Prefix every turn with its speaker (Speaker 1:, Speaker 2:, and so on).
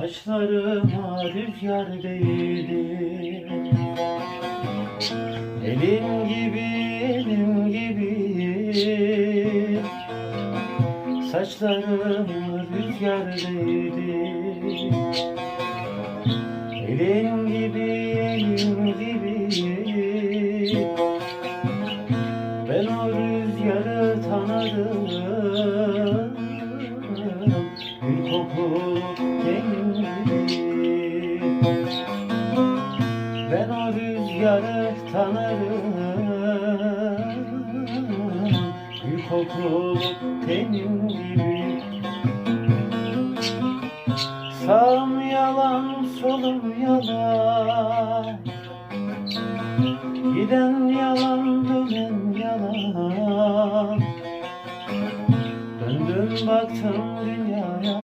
Speaker 1: Saçlarıma rüzgar değdi. Elin gibi elim gibi. Saçlarıma rüzgar değdi. Elin gibi elim gibi. Ben o rüzgarı tanırım Gül kokulu Rüzgarı tanırım Gül kokulu tenim gibi. Sağım yalan, solum yalan. Giden yalan, dönen yalan. Döndüm baktım dünyaya.